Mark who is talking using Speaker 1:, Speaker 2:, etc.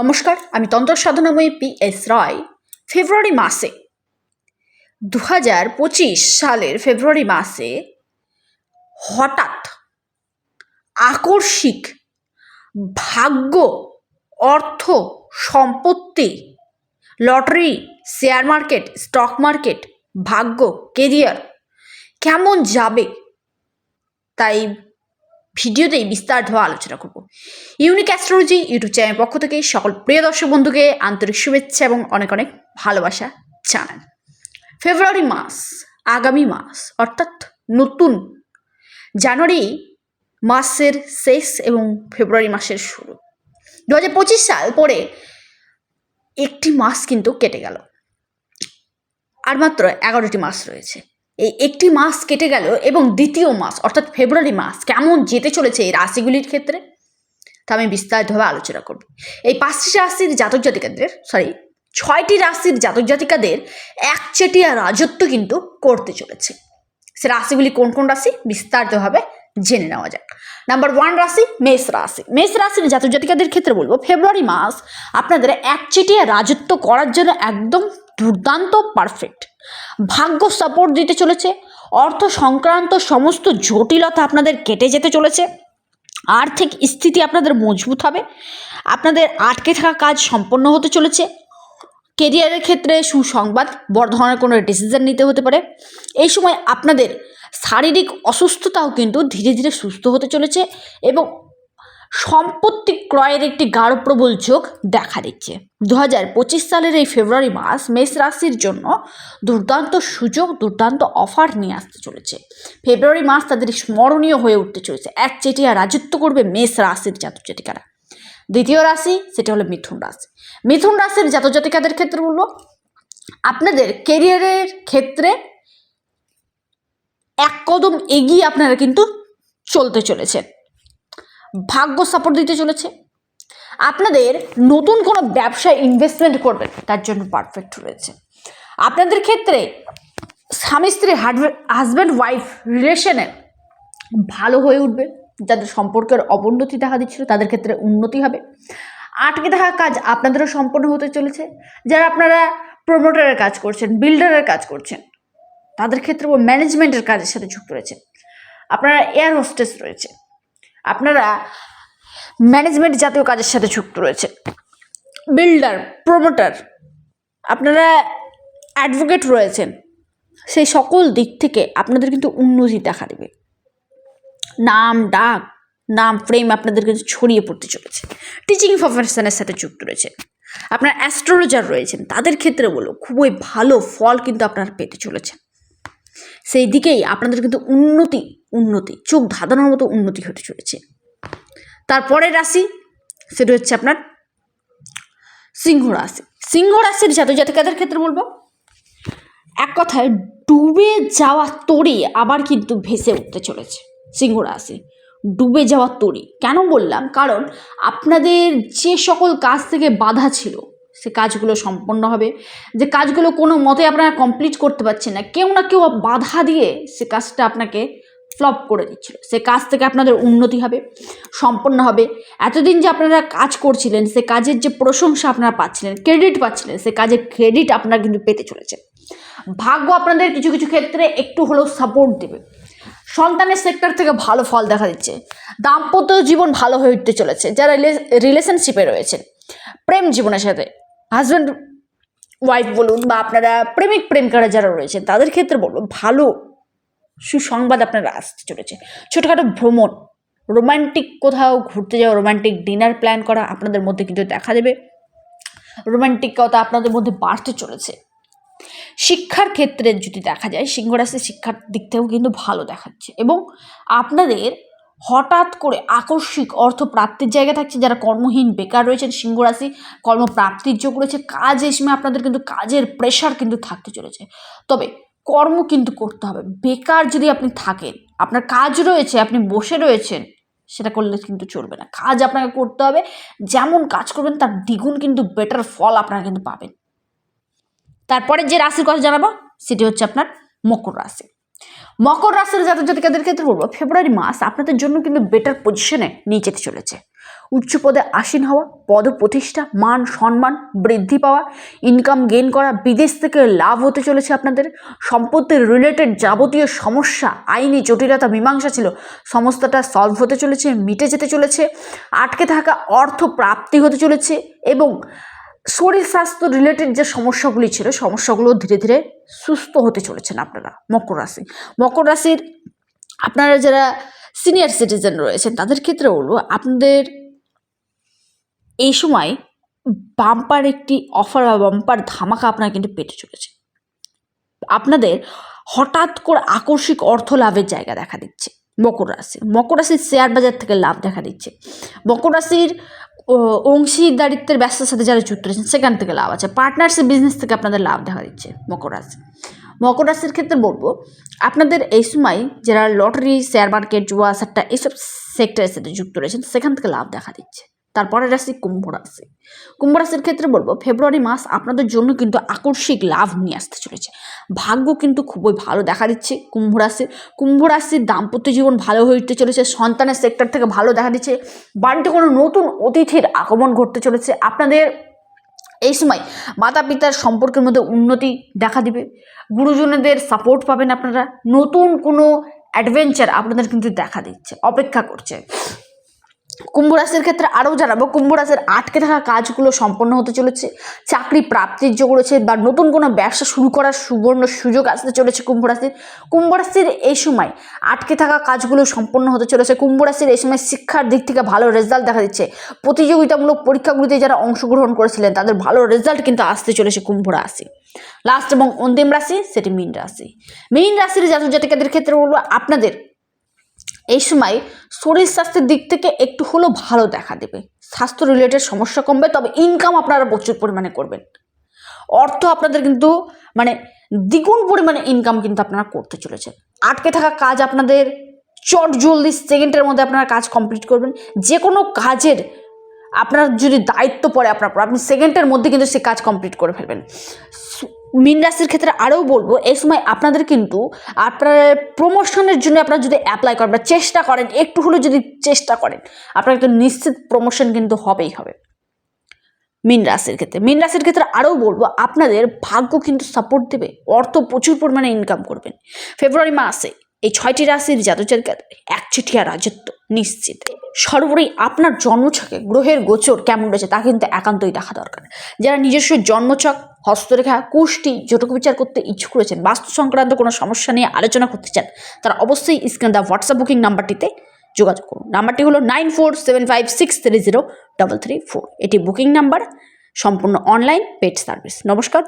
Speaker 1: নমস্কার, আমি তন্ত্র সাধনাময়ী পি এস রায়, ফেব্রুয়ারি মাসে দু হাজার পঁচিশ সালের ফেব্রুয়ারি মাসে হঠাৎ আকস্মিক ভাগ্য অর্থ সম্পত্তি, lottery share market stock market ভাগ্য কেরিয়ার কেমন যাবে? তাই ভিডিওতেই বিস্তারিতভাবে আলোচনা করব। ইউনিক অ্যাস্ট্রোলজি ইউটিউব চ্যানেলের পক্ষ থেকে সকল প্রিয় দর্শক বন্ধুকে আন্তরিক শুভেচ্ছা এবং অনেক অনেক ভালোবাসা জানান ফেব্রুয়ারি মাস, আগামী মাস, অর্থাৎ নতুন জানুয়ারি মাসের শেষ এবং ফেব্রুয়ারি মাসের শুরু। দু হাজার পঁচিশ সাল পরে একটি মাস কিন্তু কেটে গেল। আর মাত্র এগারোটি মাস রয়েছে। এই একটি মাস কেটে গেল এবং দ্বিতীয় মাস, অর্থাৎ ফেব্রুয়ারি মাস, কেমন যেতে চলেছে এই রাশিগুলির ক্ষেত্রে? তা আমি বিস্তারিতভাবে আলোচনা করব। এই পাঁচটি রাশির জাতক জাতিকাদের সরি ছয়টি রাশির জাতক জাতিকাদের একচেটিয়া রাজত্ব কিন্তু করতে চলেছে। সে রাশিগুলি কোন কোন রাশি? বিস্তারিতভাবে জেনে নেওয়া যাক। নাম্বার ওয়ান রাশি, মেষ রাশি। মেষ রাশির জাতক জাতিকাদের ক্ষেত্রে বলব, ফেব্রুয়ারি মাস আপনাদের একচেটিয়া রাজত্ব করার জন্য একদম দুর্দান্ত পারফেক্ট ভাগ্য সাপোর্ট দিতে চলেছে, অর্থ সংক্রান্ত সমস্ত জটিলতা আপনাদের কেটে যেতে চলেছে, আর্থিক স্থিতি আপনাদের মজবুত হবে, আপনাদের আটকে থাকা কাজ সম্পন্ন হতে চলেছে কেরিয়ারের ক্ষেত্রে সুসংবাদ বড় ধরনের কোনো ডিসিশন নিতে হতে পারে, এই সময় আপনাদের শারীরিক অসুস্থতাও কিন্তু ধীরে ধীরে সুস্থ হতে চলেছে এবং সম্পত্তি ক্রয়ের একটি গাঢ় প্রবল চোখ দেখা দিচ্ছে। দু হাজার পঁচিশ সালের এই ফেব্রুয়ারি মাস মেষ রাশির জন্য দুর্দান্ত সুযোগ, দুর্দান্ত অফার নিয়ে আসতে চলেছে। ফেব্রুয়ারি মাস তাদের স্মরণীয় হয়ে উঠতে চলেছে। এক চেটিয়া রাজত্ব করবে মেষ রাশির জাতক জাতিকারা। দ্বিতীয় রাশি, সেটা হলো মিথুন রাশি। মিথুন রাশির জাতক জাতিকাদের ক্ষেত্রে বলব, আপনাদের কেরিয়ারের ক্ষেত্রে এক কদম এগিয়ে আপনারা কিন্তু চলতে চলেছে ভাগ্য সাপোর্ট দিতে চলেছে। আপনাদের নতুন কোনো ব্যবসায় ইনভেস্টমেন্ট করবেন, তার জন্য পারফেক্ট রয়েছে। আপনাদের ক্ষেত্রে স্বামী স্ত্রী হাজব্যান্ড ওয়াইফ রিলেশনে ভালো হয়ে উঠবে। যাদের সম্পর্কের অবনতি দেখা দিচ্ছিল, তাদের ক্ষেত্রে উন্নতি হবে। আটকে থাকা কাজ আপনাদেরও সম্পন্ন হতে চলেছে। যারা আপনারা প্রমোটারের কাজ করছেন বিল্ডারের কাজ করছেন, তাদের ক্ষেত্রে ও ম্যানেজমেন্টের কাজের সাথে যুক্ত রয়েছে। আপনারা এয়ার হোস্টেস রয়েছে। আপনারা ম্যানেজমেন্ট জাতীয় কাজের সাথে যুক্ত রয়েছে। বিল্ডার প্রমোটার আপনারা অ্যাডভোকেট রয়েছেন। সেই সকল দিক থেকে আপনাদের কিন্তু উন্নতি দেখা দেবে। নাম, ডাক, নাম ফ্রেম আপনাদের কিন্তু ছড়িয়ে পড়তে চলেছে। টিচিং প্রফেশনের সাথে যুক্ত রয়েছে। আপনার অ্যাস্ট্রোলজার রয়েছেন, তাদের ক্ষেত্রে বলো, খুবই ভালো ফল কিন্তু আপনারা পেতে চলেছেন। সেই দিকেই আপনাদের কিন্তু উন্নতি উন্নতি, চোখ ধাঁধানোর মতো উন্নতি হতে চলেছে। তারপরের রাশি, সেটা হচ্ছে আপনার সিংহ রাশি। সিংহ রাশির জাতক জাতিকাদের ক্ষেত্রে বলব, এক কথায় ডুবে যাওয়া তরি আবার কিন্তু ভেসে উঠতে চলেছে সিংহ রাশি। ডুবে যাওয়া তরি। কেন বললাম? কারণ আপনাদের যে সকল কাজ থেকে বাধা ছিল সে কাজগুলো সম্পন্ন হবে। যে কাজগুলো কোনো মতে আপনারা কমপ্লিট করতে পারছেন না, কেউ না কেউ বাধা দিয়ে সে কাজটা আপনাকে ফ্লপ করে দিচ্ছিল। সে কাজ থেকে আপনাদের উন্নতি হবে, সম্পন্ন হবে। এতদিন যে আপনারা কাজ করছিলেন, সে কাজের যে প্রশংসা আপনারা পাচ্ছিলেন ক্রেডিট পাচ্ছিলেন, সে কাজের ক্রেডিট আপনারা কিন্তু পেতে চলেছে ভাগ্য আপনাদের কিছু কিছু ক্ষেত্রে একটু হলেও সাপোর্ট দেবে। সন্তানের সেক্টর থেকে ভালো ফল দেখা দিচ্ছে। দাম্পত্য জীবন ভালো হয়ে উঠতে চলেছে। যারা রিলেশনশিপে রয়েছেন, প্রেম জীবনের সাথে হাজব্যান্ড ওয়াইফ বলুন বা আপনারা প্রেমিক, প্রেমিকারা যারা রয়েছেন তাদের ক্ষেত্রে বলুন ভালো সুসংবাদ আপনারা আসতে চলেছে। ছোটোখাটো ভ্রমণ রোমান্টিক কোথাও ঘুরতে যাওয়া রোমান্টিক ডিনার প্ল্যান করা আপনাদের মধ্যে কিন্তু দেখা দেবে। রোমান্টিকতা আপনাদের মধ্যে বাড়তে চলেছে। শিক্ষার ক্ষেত্রে যদি দেখা যায় সিংহরাশি শিক্ষার দিক থেকেও কিন্তু ভালো দেখাচ্ছে এবং আপনাদের হঠাৎ করে আকস্মিক অর্থ প্রাপ্তির জায়গা থাকছে, যারা কর্মহীন, বেকার রয়েছেন সিংহরাশি কর্মপ্রাপ্তির যোগ রয়েছে, কাজ এই সময় আপনাদের কিন্তু কাজের প্রেশার কিন্তু থাকতে চলেছে। তবে কর্ম কিন্তু করতে হবে। বেকার যদি আপনি থাকেন, আপনার কাজ রয়েছে, আপনি বসে রয়েছেন, সেটা করলে কিন্তু চলবে না। কাজ আপনাকে করতে হবে, যেমন কাজ করবেন, তার দ্বিগুণ কিন্তু বেটার ফল আপনারা কিন্তু পাবেন। তারপরে যে রাশির কথা জানাব, সেটি হচ্ছে আপনার মকর রাশি। মকর রাশির জাতক জাতিকাদের ক্ষেত্রে বলব, ফেব্রুয়ারি মাস আপনাদের জন্য কিন্তু বেটার পজিশনে নিয়ে যেতে চলেছে। উচ্চ পদে আসীন হওয়া পদ প্রতিষ্ঠা মান সম্মান বৃদ্ধি পাওয়া ইনকাম গেইন করা, বিদেশ থেকে লাভ হতে চলেছে আপনাদের। সম্পত্তির রিলেটেড যাবতীয় সমস্যা, আইনি জটিলতা, মীমাংসা ছিল, সমস্তটা সলভ হতে চলেছে, মিটে যেতে চলেছে। আটকে থাকা অর্থ প্রাপ্তি হতে চলেছে এবং শরীর স্বাস্থ্য রিলেটেড যে সমস্যাগুলি ছিল, সমস্যাগুলো ধীরে ধীরে সুস্থ হতে চলেছেন আপনারা, মকর রাশি। মকর রাশির আপনারা যারা সিনিয়র সিটিজেন রয়েছেন, তাদের ক্ষেত্রে হলো আপনাদের এই সময় বাম্পার একটি অফার বা বাম্পার ধামাকা আপনারা কিন্তু পেতে চলেছে। আপনাদের হঠাৎ করে আকস্মিক অর্থ লাভের জায়গা দেখা দিচ্ছে। মকর রাশি। মকর রাশির শেয়ার বাজার থেকে লাভ দেখা দিচ্ছে। মকর রাশির অংশীদারিত্বের ব্যবসার সাথে যারা যুক্ত রয়েছেন, সেখান থেকে লাভ আছে। পার্টনারশিপ বিজনেস থেকে আপনাদের লাভ দেখা দিচ্ছে মকর রাশি। মকর রাশির ক্ষেত্রে বলব, আপনাদের এই সময় যারা লটারি শেয়ার মার্কেট জুয়া সাট্টা এইসব সেক্টরের সাথে যুক্ত রয়েছেন, সেখান থেকে লাভ দেখা দিচ্ছে। তারপরে রাশি কুম্ভ রাশি। কুম্ভ রাশির ক্ষেত্রে বলব, ফেব্রুয়ারি মাস আপনাদের জন্য কিন্তু আকস্মিক লাভ নিয়ে আসতে চলেছে। ভাগ্য কিন্তু খুবই ভালো দেখা দিচ্ছে কুম্ভ রাশির। কুম্ভ রাশির দাম্পত্য জীবন ভালো হয়ে উঠতে চলেছে, সন্তানের সেক্টর থেকে ভালো দেখা দিচ্ছে, বাড়িতে কোনো নতুন অতিথির আগমন ঘটতে চলেছে। আপনাদের এই সময় মাতা পিতার সম্পর্কের মধ্যে উন্নতি দেখা দিবে। গুরুজনদের সাপোর্ট পাবেন আপনারা। নতুন কোনো অ্যাডভেঞ্চার আপনাদের কিন্তু দেখা দিচ্ছে, অপেক্ষা করছে। কুম্ভ রাশির ক্ষেত্রে আরও জানাব, কুম্ভ রাশির আটকে থাকা কাজগুলো সম্পন্ন হতে চলেছে, চাকরি প্রাপ্তির যোগ রয়েছে বা নতুন কোনো ব্যবসা শুরু করার সুবর্ণ সুযোগ আসতে চলেছে কুম্ভ রাশির। কুম্ভ রাশির এই সময় আটকে থাকা কাজগুলো সম্পন্ন হতে চলেছে, কুম্ভ রাশির এই সময় শিক্ষার দিক থেকে ভালো রেজাল্ট দেখা দিচ্ছে। প্রতিযোগিতামূলক পরীক্ষাগুলিতে যারা অংশগ্রহণ করেছিলেন, তাদের ভালো রেজাল্ট কিন্তু আসতে চলেছে কুম্ভ রাশি। লাস্ট এবং অন্তিম রাশি, সেটি মীন রাশি। মীন রাশির জাতক জাতিকাদের ক্ষেত্রে বলব, আপনাদের এই সময় শরীর স্বাস্থ্যের দিক থেকে একটু হলেও ভালো দেখা দেবে। স্বাস্থ্য রিলেটেড সমস্যা কমবে, তবে ইনকাম আপনারা প্রচুর পরিমাণে করবেন। অর্থ আপনাদের কিন্তু মানে দ্বিগুণ পরিমাণে ইনকাম কিন্তু আপনারা করতে চলেছেন। আটকে থাকা কাজ আপনাদের, চট জলদি সেকেন্ডের মধ্যে আপনারা কাজ কমপ্লিট করবেন। যে কোনো কাজের আপনার যদি দায়িত্ব পড়ে আপনার আপনি সেকেন্ডের মধ্যে কিন্তু সে কাজ কমপ্লিট করে ফেলবেন। মিন রাশির ক্ষেত্রে আরও বলব, এই সময় আপনাদের কিন্তু আপনার প্রমোশনের জন্য আপনারা যদি অ্যাপ্লাই করেন বা চেষ্টা করেন, একটু হলেও যদি চেষ্টা করেন, আপনার কিন্তু নিশ্চিত প্রমোশন কিন্তু হবেই হবে। মিন রাশির ক্ষেত্রে, মিন রাশির ক্ষেত্রে আরও বলব, আপনাদের ভাগ্য কিন্তু সাপোর্ট দেবে, অর্থ প্রচুর পরিমাণে ইনকাম করবেন। ফেব্রুয়ারি মাসে এই ছয়টি রাশির জাতজাতিকার একচেটিয়া রাজত্ব নিশ্চিত। সর্বোপরি আপনার জন্মছকে গ্রহের গোচর কেমন রয়েছে তা কিন্তু একান্তই দেখা দরকার। যারা নিজস্ব জন্মছক, হস্তরেখা, কুষ্টি জটক বিচার করতে ইচ্ছুক রয়েছেন বাস্তু সংক্রান্ত কোনো সমস্যা নিয়ে আলোচনা করতে চান, তারা অবশ্যই স্ক্রিন দা হোয়াটসঅ্যাপ বুকিং নাম্বারটিতে যোগাযোগ করুন। নাম্বারটি হলো nine four seven five six three zero double three four. এটি বুকিং নাম্বার, সম্পূর্ণ অনলাইন পেড সার্ভিস। নমস্কার